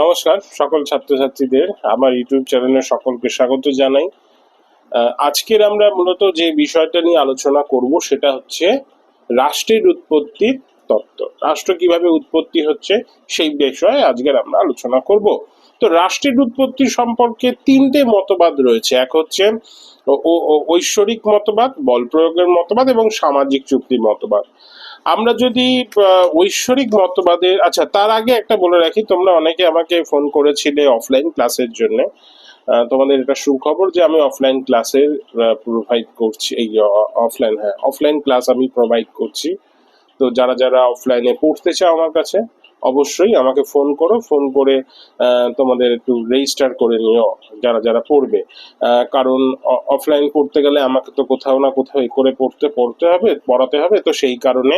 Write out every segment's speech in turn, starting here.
নমস্কার সকল ছাত্রছাত্রীদের, আমার ইউটিউব চ্যানেলে সকলকে স্বাগত জানাই। আজকের আমরা মূলত যে বিষয়টা নিয়ে আলোচনা করব সেটা হচ্ছে রাষ্ট্রের উৎপত্তির তত্ত্ব। রাষ্ট্র কীভাবে উৎপত্তি হচ্ছে সেই বিষয়ে আজকের আমরা আলোচনা করব। তো রাষ্ট্রের উৎপত্তি সম্পর্কে তিনটে মতবাদ রয়েছে। এক হচ্ছে ঐশ্বরিক মতবাদ, বল প্রয়োগের মতবাদ এবং সামাজিক চুক্তির মতবাদ। আমরা যদি ঐশ্বরিক মতবাদের আচ্ছা তার আগে একটা বলে রাখি, তোমরা অনেকে আমাকে ফোন করেছিলে অফলাইন ক্লাসের জন্য। তোমাদের এটা সুখবর যে আমি অফলাইন ক্লাসের প্রোভাইড করছি, এই অফলাইন হ্যাঁ অফলাইন ক্লাস আমি প্রোভাইড করছি। তো যারা যারা অফলাইনে পড়তে চাও আমার কাছে অবশ্যই আমাকে ফোন করো ফোন করে তোমাদের একটু রেজিস্টার করে নিও, যারা যারা পড়বে। কারণ অফলাইন পড়তে গেলে আমাকে তো কোথাও না কোথাও করে পড়তে পড়তে হবে, পড়াতে হবে। তো সেই কারণে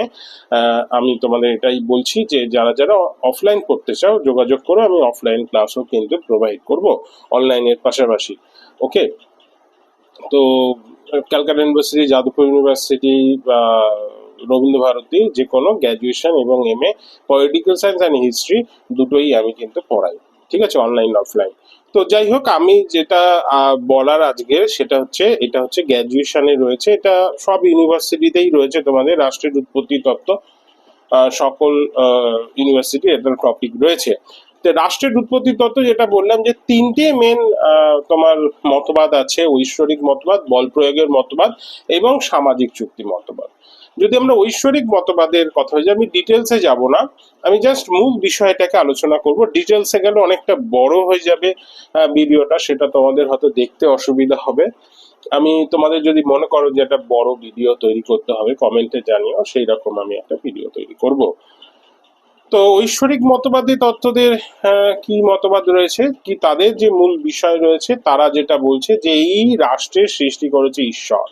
আমি তোমাদের এটাই বলছি যে, যারা যারা অফলাইন পড়তে চাও, যোগাযোগ করো। আমি অফলাইন ক্লাসও কিন্তু প্রোভাইড করব অনলাইনের পাশাপাশি। ওকে তো ক্যালকাটা ইউনিভার্সিটি যাদবপুর ইউনিভার্সিটি বা রবীন্দ্র ভারতী যে কোনো গ্র্যাজুয়েশন এবং M A political science and history দুটোই আমি কিন্তু পড়াই, ঠিক আছে? অনলাইন অফলাইন তো যাই হোক, আমি যেটা বলার আজকে সেটা হচ্ছে, এটা হচ্ছে গ্র্যাজুয়েশনে রয়েছে। এটা সব ইউনিভার্সিটিতেই রয়েছে তোমাদের, রাষ্ট্রের উৎপত্তি তত্ত্ব সকল ইউনিভার্সিটি এটার টপিক রয়েছে। রাষ্ট্রের উৎপত্তি তত্ত্ব যেটা বললাম যে তিনটে মেন তোমার মতবাদ আছে, ঐশ্বরিক মতবাদ, বল প্রয়োগের মতবাদ এবং সামাজিক চুক্তি মতবাদ। যদি আমরা ঐশ্বরিক মতবাদের কথা হয়ে আমি ডিটেলসে যাব না। আমি জাস্ট মূল বিষয়টাকে আলোচনা করব। ডিটেলসে গেলে অনেকটা বড় হয়ে যাবে ভিডিওটা, সেটা তোমাদের হয়তো দেখতে অসুবিধা হবে। আমি তোমাদের যদি মনে করো যে একটা বড় ভিডিও তৈরি করতে হবে কমেন্টে জানিও সেই রকম আমি একটা ভিডিও তৈরি করব। তো ঐশ্বরিক মতবাদী তত্ত্বদের কি মতবাদ রয়েছে? কি তাদের যে মূল বিষয় রয়েছে, তারা যেটা বলছে যে এই রাষ্ট্রের সৃষ্টি করেছে ঈশ্বর।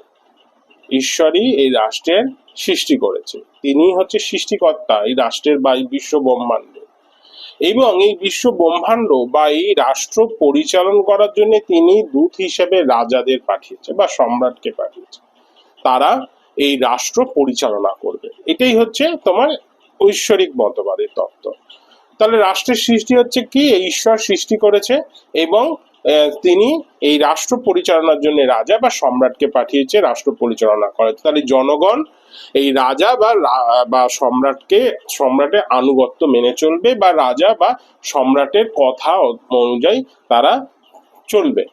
ঈশ্বরই এই রাষ্ট্রের সৃষ্টি করেছে। তিনি হচ্ছে সৃষ্টিকর্তা, এই রাষ্ট্রের বা এই বিশ্ব ব্রহ্মাণ্ড। এবং এই বিশ্ব ব্রহ্মাণ্ড বা এই রাষ্ট্র পরিচালন করার জন্য তিনি দূত হিসেবে রাজাদের পাঠিয়েছে বা সম্রাটকে পাঠিয়েছে। তারা এই রাষ্ট্র পরিচালনা করবে। এটাই হচ্ছে তোমার ঐশ্বরিক মতবাদের তত্ত্ব। তাহলে রাষ্ট্রের সৃষ্টি হচ্ছে কি? ঈশ্বর সৃষ্টি করেছে এবং তিনি এই রাষ্ট্র পরিচালনার জন্য রাজা বা সম্রাটকে পাঠিয়েছে, রাষ্ট্র পরিচালনা করে। তাহলে জনগণ এই রাজা বা বা সম্রাটকে, সম্রাটের আনুগত্য মেনে চলবে বা রাজা বা সম্রাটের কথা অনুযায়ী তারা চলবে।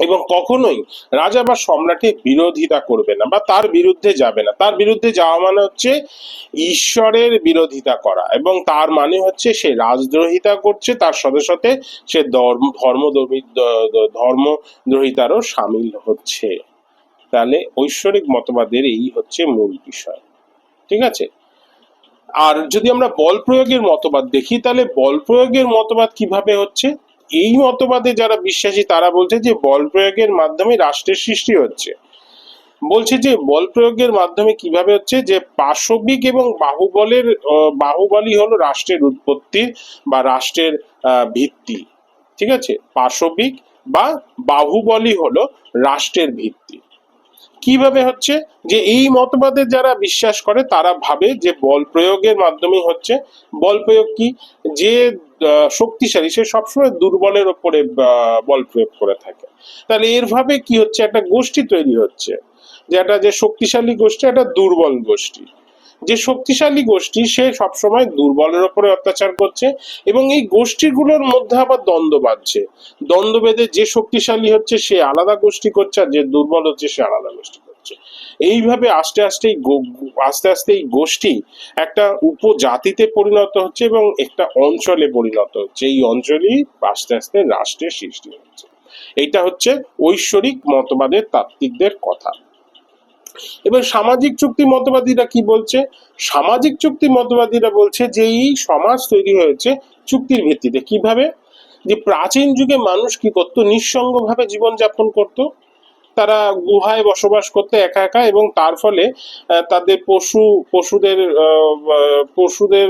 এবং কখনোই রাজা বা সম্রাটের বিরোধিতা করবে না বা তার বিরুদ্ধে যাবে না। তার বিরুদ্ধে যাওয়া মানে হচ্ছে ঈশ্বরের বিরোধিতা করা এবং তার মানে হচ্ছে সে রাজদ্রোহিতা করছে, তার সাথে সাথে সে ধর্ম ধর্মদ্রোহিতারও সামিল হচ্ছে। তাহলে ঐশ্বরিক মতবাদের এই হচ্ছে মূল বিষয়। ঠিক আছে? আর যদি আমরা বল প্রয়োগের মতবাদ দেখি, তাহলে বল প্রয়োগের মতবাদ কীভাবে হচ্ছে? এই মতবাদে যারা বিশ্বাসী, তারা বলছে যে বল প্রয়োগের মাধ্যমে রাষ্ট্রের সৃষ্টি হচ্ছে। বলছে যে বল প্রয়োগের মাধ্যমে কীভাবে হচ্ছে যে পাশবিক এবং বাহুবলের বাহুবলই হলো রাষ্ট্রের উৎপত্তি বা রাষ্ট্রের ভিত্তি। ঠিক আছে? পাশবিক বা বাহুবলই হলো রাষ্ট্রের ভিত্তি। কীভাবে হচ্ছে যে এই মতবাদে যারা বিশ্বাস করে, তারা ভাবে যে বল প্রয়োগের মাধ্যমেই হচ্ছে। বল প্রয়োগ কি? যে শক্তিশালী, সে সবসময় দুর্বলের ওপরে বল প্রয়োগ করে থাকে। তাহলে এর ভাবে কি হচ্ছে? একটা গোষ্ঠী তৈরি হচ্ছে। যে একটা যে শক্তিশালী গোষ্ঠী, একটা দুর্বল গোষ্ঠী। যে শক্তিশালী গোষ্ঠী সে সবসময় দুর্বলের ওপরে অত্যাচার করছে এবং এই গোষ্ঠীগুলোর মধ্যে আবার দ্বন্দ্ব বাঁধছে। দ্বন্দ্ব বেঁধে যে শক্তিশালী হচ্ছে, সে আলাদা গোষ্ঠী করছে আর যে দুর্বল হচ্ছে, সে আলাদা গোষ্ঠী করছে। এইভাবে আস্তে আস্তে আস্তে আস্তে এই গোষ্ঠী একটা উপজাতিতে পরিণত হচ্ছে এবং একটা অঞ্চলে পরিণত হচ্ছে। এই অঞ্চলই আস্তে আস্তে রাষ্ট্রের সৃষ্টি হচ্ছে। এইটা হচ্ছে ঐশ্বরিক মতবাদের তাত্ত্বিকদের কথা। এবার সামাজিক চুক্তি মতবাদীরা কি বলছে? সামাজিক চুক্তি মতবাদীরা বলছে যে এই সমাজ তৈরি হয়েছে চুক্তির ভিত্তিতে। কীভাবে? যে প্রাচীন যুগে মানুষ কি করতো? নিঃসঙ্গভাবে জীবনযাপন করত। তারা গুহায় বসবাস করতে একা একা এবং তার ফলে তাদের পশু, পশুদের পশুদের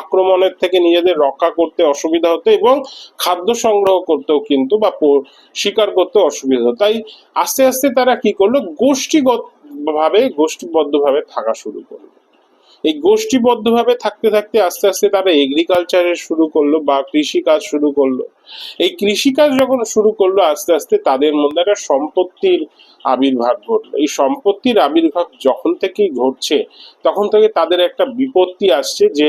আক্রমণের থেকে নিজেদের রক্ষা করতে অসুবিধা হতো এবং খাদ্য সংগ্রহ করতেও কিন্তু বা শিকার করতে অসুবিধা হতো। তাই আস্তে আস্তে তারা কি করল? গোষ্ঠীগত ভাবে গোষ্ঠীবদ্ধ ভাবে থাকা শুরু করল। এই গোষ্ঠীবদ্ধভাবে থাকতে থাকতে আস্তে আস্তে তারা এগ্রিকালচারের শুরু করল বা কৃষি কাজ শুরু করল। এই কৃষিকাজ যখন শুরু করল, আস্তে আস্তে তাদের মধ্যে একটা সম্পত্তির আবির্ভাব ঘটলো। এই সম্পত্তির আবির্ভাব যখন থেকেই ঘটছে, তখন থেকে তাদের একটা বিপত্তি আসছে যে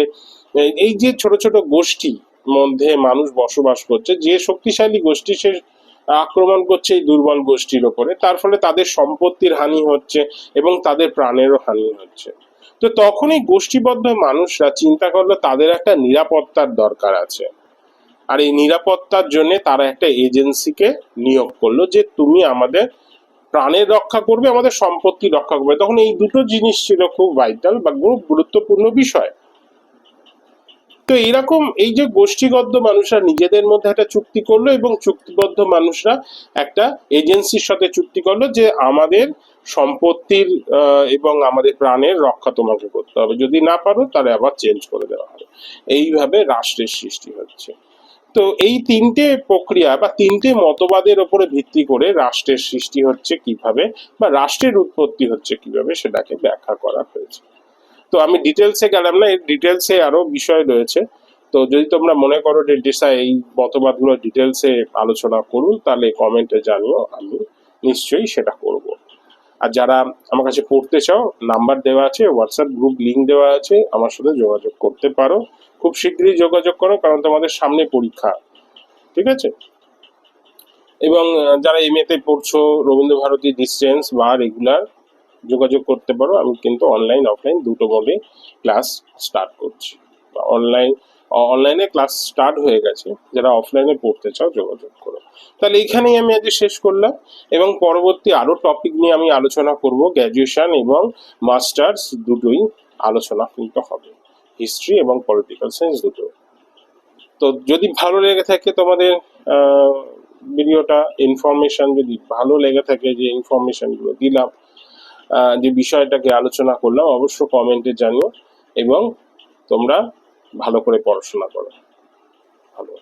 এই- যে ছোট ছোট গোষ্ঠী মধ্যে মানুষ বসবাস করছে, যে শক্তিশালী গোষ্ঠী সে আক্রমণ করছে এই দুর্বল গোষ্ঠীর ওপরে, তার ফলে তাদের সম্পত্তির হানি হচ্ছে এবং তাদের প্রাণেরও হানি হচ্ছে। তো তখন এই গোষ্ঠীবদ্ধ মানুষরা চিন্তা করল তাদের একটা নিরাপত্তার দরকার আছে। আর এই নিরাপত্তার জন্য তারা একটা এজেন্সিকে নিয়োগ করল যে তুমি আমাদের প্রাণের রক্ষা করবে, আমাদের সম্পত্তি রক্ষা করবে। তখন এই দুটো জিনিস ছিল খুব ভাইটাল বা খুব গুরুত্বপূর্ণ বিষয়। তো এরকম এই যে গোষ্ঠীবদ্ধ মানুষরা নিজেদের মধ্যে একটা চুক্তি করল এবং চুক্তিবদ্ধ মানুষরা একটা এজেন্সির সাথে চুক্তি করল যে আমাদের সম্পত্তির এবং আমাদের প্রাণের রক্ষা তোমাকে করতে হবে। যদি না পারো তাহলে আবার চেঞ্জ করে দেওয়া হবে। এইভাবে রাষ্ট্রের সৃষ্টি হচ্ছে। তো এই তিনটে প্রক্রিয়া বা তিনটে মতবাদের উপরে ভিত্তি করে রাষ্ট্রের সৃষ্টি হচ্ছে কীভাবে বা রাষ্ট্রের উৎপত্তি হচ্ছে কীভাবে সেটাকে ব্যাখ্যা করা হয়েছে। তো আমি ডিটেলসে গেলাম না, এর ডিটেলসে আরও বিষয় রয়েছে। তো যদি তোমরা মনে করো যে ডিসা, এই মতবাদগুলো ডিটেলসে আলোচনা করুন, তাহলে কমেন্টে জানিও, আমি নিশ্চয়ই সেটা করব। আর যারা আমার কাছে পড়তে চাও নাম্বার দেওয়া আছে হোয়াটসঅ্যাপ গ্রুপ লিংক দেওয়া আছে, আমার সাথে যোগাযোগ করতে পারো। খুব শীঘ্রই যোগাযোগ করো, কারণ তোমাদের সামনে পরীক্ষা, ঠিক আছে? এবং যারা এম তে পড়ছো, রবীন্দ্র ভারতী ডিস্টেন্স বা রেগুলার যোগাযোগ করতে পারো, আমি কিন্তু অনলাইন অফলাইন দুটো মোডে ক্লাস স্টার্ট করছি। অনলাইন অনলাইনে ক্লাস স্টার্ট হয়ে গেছে, যারা অফলাইনে পড়তে চাও যোগাযোগ করো। তাহলে এখানেই আমি আজকে শেষ করলাম, এবং পরবর্তী আরও টপিক নিয়ে আমি আলোচনা করব গ্র্যাজুয়েশন এবং মাস্টার্স দুটোই আলোচনা কিন্তু হবে। হিস্ট্রি এবং পলিটিক্যাল সায়েন্স দুটো। তো যদি ভালো লেগে থাকে তোমাদের ভিডিওটা ইনফরমেশন যদি ভালো লেগে থাকে যে ইনফরমেশনগুলো দিলাম যে বিষয়টাকে আলোচনা করলাম অবশ্য কমেন্টে জানিও এবং তোমরা ভালো করে পড়াশোনা করো। ভালো।